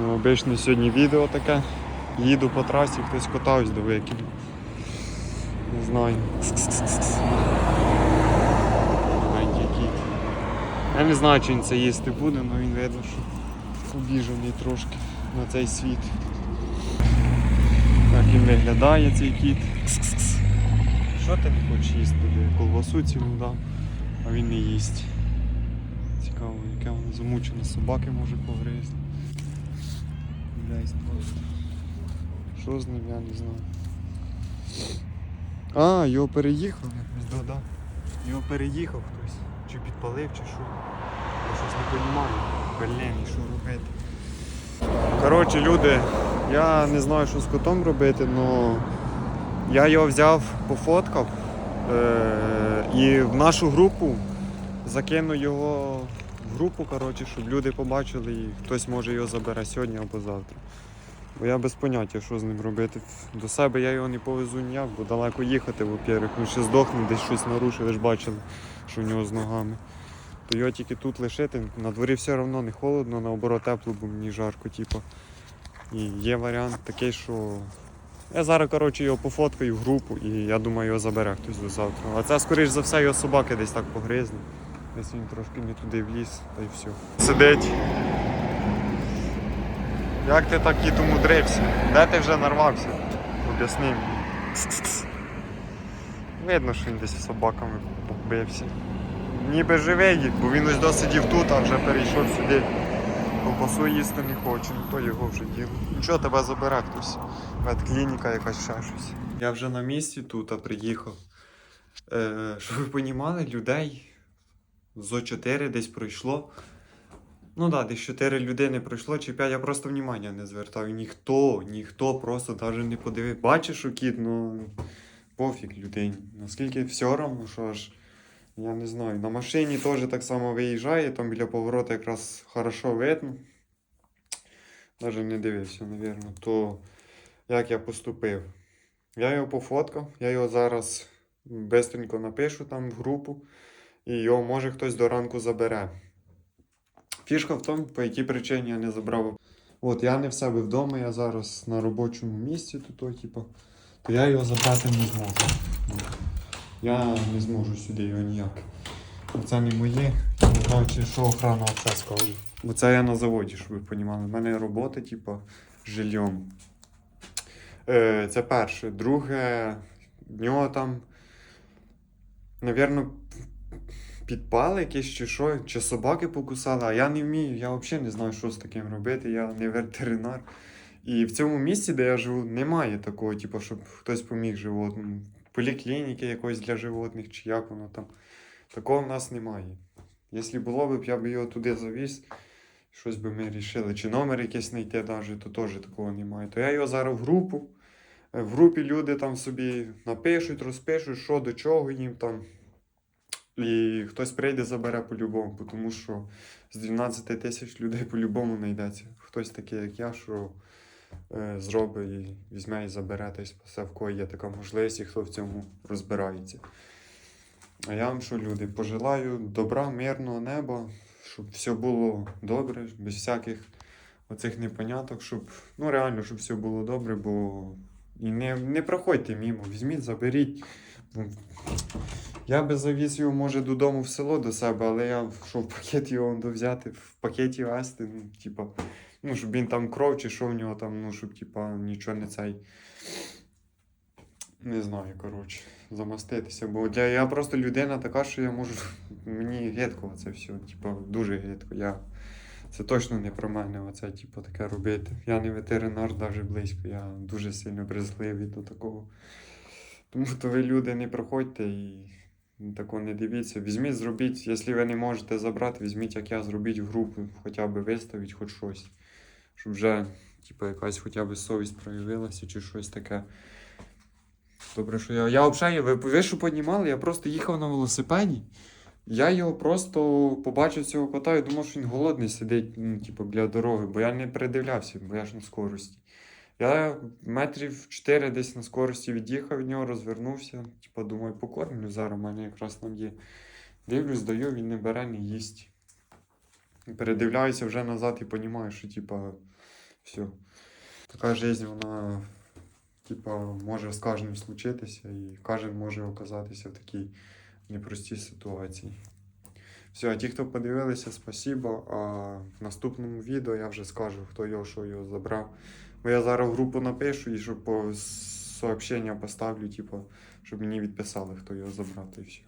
Ну, обично сьогодні відео таке. Їду по трасі, хтось котавсь до викину. Не знаю. Я не знаю, чи він це їсти буде, але він видно, що обіжений трошки на цей світ. Так він виглядає цей кіт. Що ти не хочеш їсти? Колбасу цілу дав, а він не їсть. Цікаво, яке воно замучене, собаки може погризти. Просто. Що з ним, я не знаю. А, його переїхав якось, да, да. Його переїхав хтось. Чи підпалив, чи що. Я щось не розумію. Блін, що робити. Коротше, люди, я не знаю, що з котом робити, але я його взяв, пофоткав е- і в нашу групу закину його групу, коротше, щоб люди побачили і хтось може його забере сьогодні або завтра. Бо я без поняття, що з ним робити. До себе я його не повезу ніяк, бо далеко їхати, во-первых, він ще здохне, десь щось нарушив, ви ж бачили, що в нього з ногами. То його тільки тут лишити. На дворі все одно не холодно, наоборот тепло, бо мені жарко, типу. І є варіант такий, що я зараз коротше, його пофоткаю в групу і я думаю, його забере хтось до завтра. А це, скоріш за все, його собаки десь так погризли. Десь він трошки не туди вліз, та й все. Сидить. Як ти так кіт умудрився? Де ти вже нарвався? Об'ясни мені. Видно, що він десь з собаками побився. Ніби живий, бо він ось досидів тут, а вже перейшов сюди. Ковбасу їсти не хоче, ну то його вже діло. Нічого, тебе забере хтось. Ветклініка якась ще щось. Я вже на місці тут приїхав. Е, щоб ви розуміли, людей зо 4 десь пройшло. Ну так, да, десь 4 людини пройшло чи 5, я просто внимання не звертав. Ніхто, ніхто просто навіть не подивив. Бачиш, що кіт, ну пофіг людині. Наскільки все одно, що аж. Я не знаю. На машині теж так само виїжджає, там біля поворота якраз хорошо видно. Навіть не дивився, напевно. То як я поступив? Я його пофоткав, я його зараз бистренько напишу там в групу, і його може хтось до ранку забере. Фішка в тому, по якій причині я не забрав. От я не в себе вдома, я зараз на робочому місці, то, типу, то я його забрати не зможу. Я не зможу сюди його ніяк. Це не моє. Не знаю, що охрана оце скаже. Бо це я на заводі, щоб ви розуміли. У мене робота, типу, з. Е, це перше. Друге, в нього там, навірно, підпали якісь чи що, чи собаки покусали, а я не вмію, я взагалі не знаю, що з таким робити, я не ветеринар. І в цьому місці, де я живу, немає такого, типу, щоб хтось поміг животному. Поліклініки якоїсь для животних, чи як воно там. Такого в нас немає. Якщо було б, я б його туди завіз, щось би ми рішили, чи номер якийсь знайти навіть, то теж такого немає. То я його зараз в групу. Е, В групі люди там собі напишуть, розпишуть, що до чого їм там. І хтось прийде, забере по-любому, тому що з 12 тисяч людей по-любому знайдеться. Хтось такий, як я, що е, зробить і візьме і забере та й спасе, в кого є така можливість і хто в цьому розбирається. А я вам що, люди, пожелаю добра, мирного неба, щоб все було добре, без всяких оцих непоняток, щоб ну реально, щоб все було добре, бо і не, не проходьте мімо, візьміть, заберіть. Я би завіз його, може, додому в село до себе, але я що в пакет його взяти, в пакеті вести, ну, типа, ну, щоб він там кров чи що в нього там, ну, щоб типа нічого не цей. Не знаю, коротше, замаститися. Бо для, я просто людина така, що я можу. Мені гидко це все. Типу, дуже гидко. Я... Це точно не про мене, оце, типу, таке робити. Я не ветеринар навіть близько, я дуже сильно брезгливий до такого. Тому то ви люди не проходьте і такого не дивіться. Візьміть, зробіть, якщо ви не можете забрати, візьміть, як я, зробіть в групу, хоча б виставіть хоч щось. Щоб вже, типу, якась хоча б совість проявилася чи щось таке. Добре, що я. Я взагалі, ви, ви що піднімали, я просто їхав на велосипеді. Я його просто побачив цього кота і думав, що він голодний сидить, ну, типу, біля дороги, бо я не придивлявся, бо я ж на скорості. Я метрів 4 десь на скорості від'їхав від нього, розвернувся. Типу, думаю, покормлю зараз, у мене якраз там є. Дивлюсь, даю, він не бере, не їсть. Передивляюся вже назад і розумію, що типу, Все. Така життя, вона, типа, може з кожним случитися, і кожен може оказатися в такій непростій ситуації. Все, ті, хто подивилися, спасибо. А в наступному відео я вже скажу, хто його, що його забрав. Бо я зараз в групу напишу і щоб по сообщення поставлю, типу, щоб мені відписали, хто його забрав, і все.